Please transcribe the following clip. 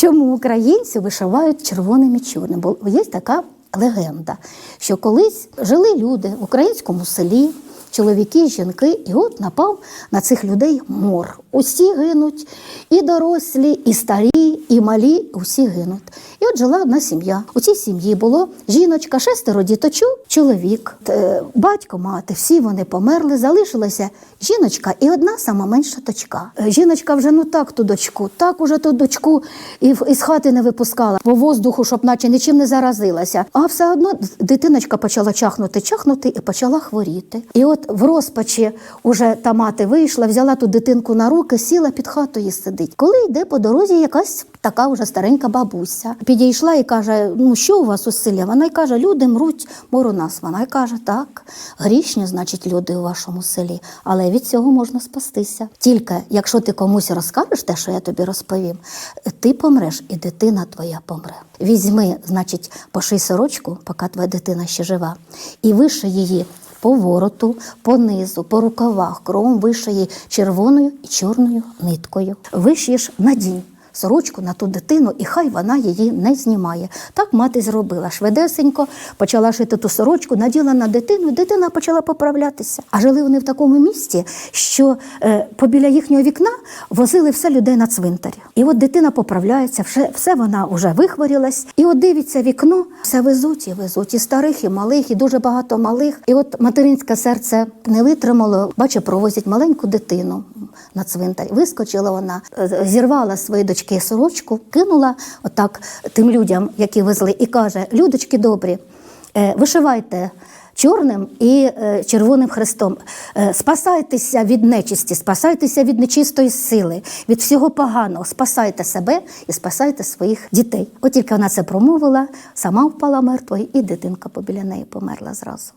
Чому українці вишивають червоним і чорним? Бо є така легенда, що колись жили люди в українському селі, чоловіки, жінки, і от напав на цих людей мор. Усі гинуть, і дорослі, і старі, і малі, усі гинуть. І от жила одна сім'я. У цій сім'ї було жіночка, шестеро діточок, чоловік, е, батько, мати. Всі вони померли. Залишилася жіночка і одна сама менша дочка. Е, Жіночка вже ну так ту дочку, так уже ту дочку і із хати не випускала по воздуху, щоб наче нічим не заразилася. А все одно дитиночка почала чахнути, чахнути і почала хворіти. І от в розпачі уже та мати вийшла, взяла ту дитинку на руки, сіла під хатою сидить. Коли йде по дорозі якась така вже старенька бабуся, підійшла і каже: Ну що у вас у селі? Вона й каже: люди мруть, мор у нас. Вона й каже, так, грішні, значить, люди у вашому селі, але від цього можна спастися. Тільки якщо ти комусь розкажеш те, що я тобі розповім, ти помреш, і дитина твоя помре. Візьми, значить, поший сорочку, поки твоя дитина ще жива, і виши її по вороту, по низу, по рукавах, кровом вишиє червоною і чорною ниткою. Вишиєш надінь. Сорочку на ту дитину, і хай вона її не знімає. Так мати зробила. Швидесенько почала шити ту сорочку, наділа на дитину, і дитина почала поправлятися. А жили вони в такому місці, що е, побіля їхнього вікна возили все людей на цвинтарі. І от дитина поправляється, все, все вона вже вихворілась. І от дивиться вікно, все везуть і везуть, і старих, і малих, і дуже багато малих. І от материнське серце не витримало, бачить, провозять маленьку дитину на цвинтар. Вискочила вона, е, зірвала своєї дочки сорочку, кинула отак тим людям, які везли, і каже: Людочки добрі, е, вишивайте. Чорним і е, червоним хрестом. Е, спасайтеся від нечисті, спасайтеся від нечистої сили, від всього поганого. Спасайте себе і спасайте своїх дітей. От тільки вона це промовила, сама впала мертвою, і дитинка побіля неї померла зразу.